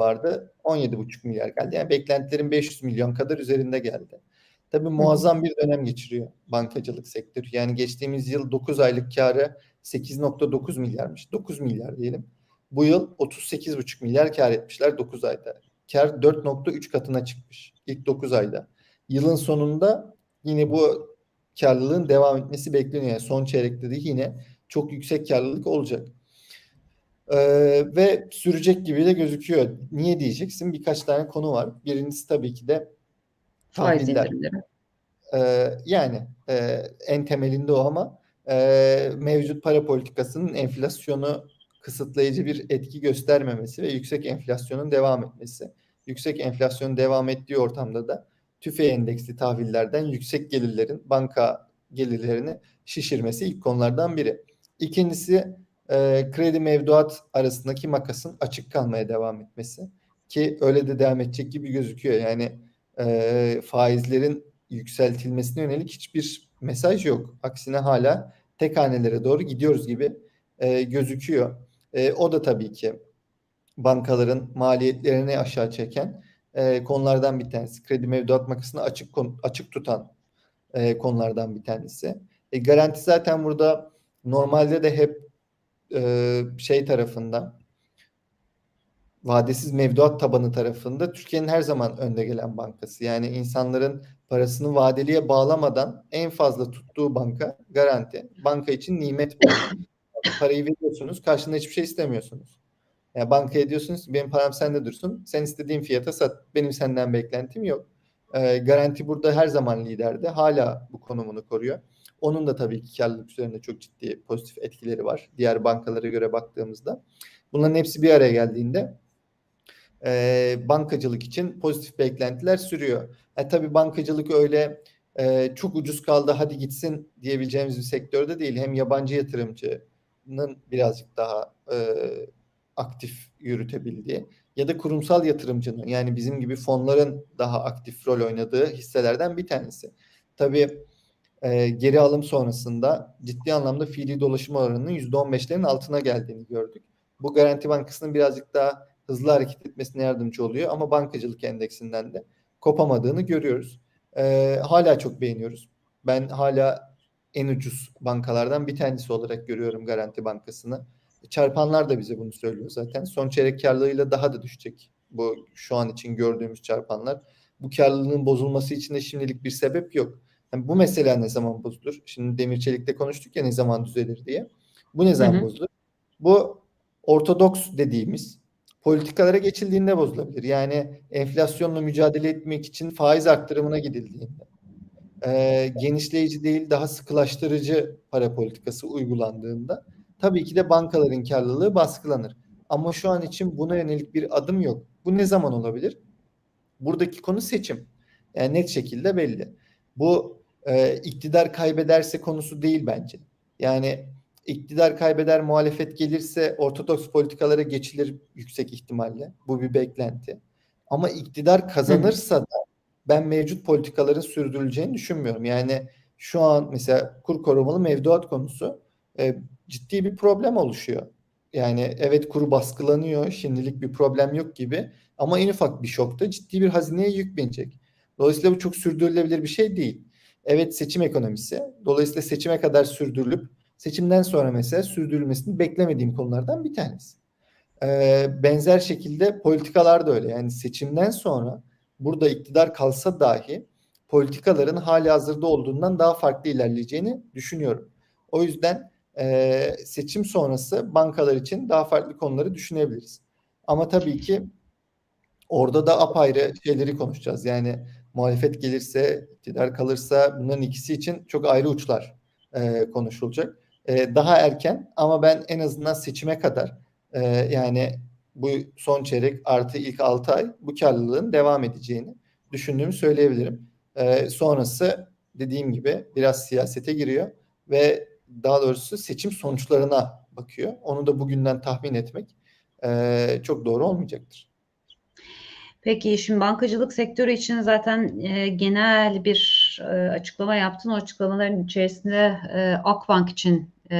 vardı. 17,5 milyar geldi. Yani beklentilerin 500 milyon kadar üzerinde geldi. Tabii muazzam bir dönem geçiriyor bankacılık sektörü. Yani geçtiğimiz yıl 9 aylık karı 8.9 milyarmış. 9 milyar diyelim. Bu yıl 38,5 milyar kar etmişler 9 ayda. Kar 4.3 katına çıkmış ilk 9 ayda. Yılın sonunda yine bu karlılığın devam etmesi bekleniyor. Yani son çeyrekte de yine çok yüksek karlılık olacak. Ee, ve sürecek gibi de gözüküyor. Niye diyeceksin? Birkaç tane konu var. Birincisi tabii ki de indirimleri. Ee, yani e, en temelinde o ama e, mevcut para politikasının enflasyonu kısıtlayıcı bir etki göstermemesi ve yüksek enflasyonun devam etmesi. Yüksek enflasyonun devam ettiği ortamda da tüfe endeksli tahvillerden yüksek gelirlerin banka gelirlerini şişirmesi ilk konulardan biri. İkincisi e, kredi mevduat arasındaki makasın açık kalmaya devam etmesi ki öyle de devam edecek gibi gözüküyor. Yani e, faizlerin yükseltilmesine yönelik hiçbir mesaj yok. Aksine hala tek hanelere doğru gidiyoruz gibi e, gözüküyor. E, o da tabii ki bankaların maliyetlerini aşağı çeken e, konulardan bir tanesi. Kredi mevduat makasını açık açık tutan e, konulardan bir tanesi. E, garanti zaten burada normalde de hep e, şey tarafında vadesiz mevduat tabanı tarafında Türkiye'nin her zaman önde gelen bankası. Yani insanların parasını vadeliye bağlamadan en fazla tuttuğu banka garanti. Banka için nimet. Parayı veriyorsunuz, karşında hiçbir şey istemiyorsunuz. Yani bankaya diyorsunuz benim param sende dursun. Sen istediğin fiyata sat. Benim senden beklentim yok. Ee, garanti burada her zaman liderdi. Hala bu konumunu koruyor. Onun da tabii ki karlılık üzerinde çok ciddi pozitif etkileri var. Diğer bankalara göre baktığımızda. Bunların hepsi bir araya geldiğinde e, bankacılık için pozitif beklentiler sürüyor. E, tabii bankacılık öyle e, çok ucuz kaldı hadi gitsin diyebileceğimiz bir sektörde değil. Hem yabancı yatırımcının birazcık daha e, aktif yürütebildiği ya da kurumsal yatırımcının yani bizim gibi fonların daha aktif rol oynadığı hisselerden bir tanesi. Tabii e, geri alım sonrasında ciddi anlamda fiili dolaşım oranının %15'lerin altına geldiğini gördük. Bu Garanti Bankası'nın birazcık daha hızlı hareket etmesine yardımcı oluyor ama bankacılık endeksinden de kopamadığını görüyoruz. E, hala çok beğeniyoruz. Ben hala en ucuz bankalardan bir tanesi olarak görüyorum Garanti Bankası'nı. Çarpanlar da bize bunu söylüyor zaten. Son çeyrek karlılığıyla daha da düşecek. Bu şu an için gördüğümüz çarpanlar. Bu karlılığın bozulması için de şimdilik bir sebep yok. Yani bu mesela ne zaman bozulur? Şimdi Demir Çelik'te konuştuk ya ne zaman düzelir diye. Bu ne zaman hı hı. bozulur? Bu ortodoks dediğimiz politikalara geçildiğinde bozulabilir. Yani enflasyonla mücadele etmek için faiz arttırımına gidildiğinde. E, genişleyici değil daha sıkılaştırıcı para politikası uygulandığında tabii ki de bankaların karlılığı baskılanır. Ama şu an için buna yönelik bir adım yok. Bu ne zaman olabilir? Buradaki konu seçim. Yani net şekilde belli. Bu e, iktidar kaybederse konusu değil bence. Yani iktidar kaybeder muhalefet gelirse ortodoks politikalara geçilir yüksek ihtimalle. Bu bir beklenti. Ama iktidar kazanırsa da ben mevcut politikaların sürdürüleceğini düşünmüyorum. Yani şu an mesela kur korumalı mevduat konusu e, ciddi bir problem oluşuyor. Yani evet kuru baskılanıyor, şimdilik bir problem yok gibi ama en ufak bir şokta ciddi bir hazineye yük binecek. Dolayısıyla bu çok sürdürülebilir bir şey değil. Evet seçim ekonomisi. Dolayısıyla seçime kadar sürdürülüp seçimden sonra mesela sürdürülmesini beklemediğim konulardan bir tanesi. Ee, benzer şekilde politikalar da öyle. Yani seçimden sonra burada iktidar kalsa dahi politikaların hali hazırda olduğundan daha farklı ilerleyeceğini düşünüyorum. O yüzden e, seçim sonrası bankalar için daha farklı konuları düşünebiliriz. Ama tabii ki orada da apayrı şeyleri konuşacağız. Yani muhalefet gelirse, iktidar kalırsa bunların ikisi için çok ayrı uçlar e, konuşulacak. E, daha erken ama ben en azından seçime kadar e, yani bu son çeyrek artı ilk 6 ay bu karlılığın devam edeceğini düşündüğümü söyleyebilirim. E, sonrası dediğim gibi biraz siyasete giriyor ve daha doğrusu seçim sonuçlarına bakıyor. Onu da bugünden tahmin etmek e, çok doğru olmayacaktır. Peki şimdi bankacılık sektörü için zaten e, genel bir e, açıklama yaptın. O açıklamaların içerisinde e, Akbank için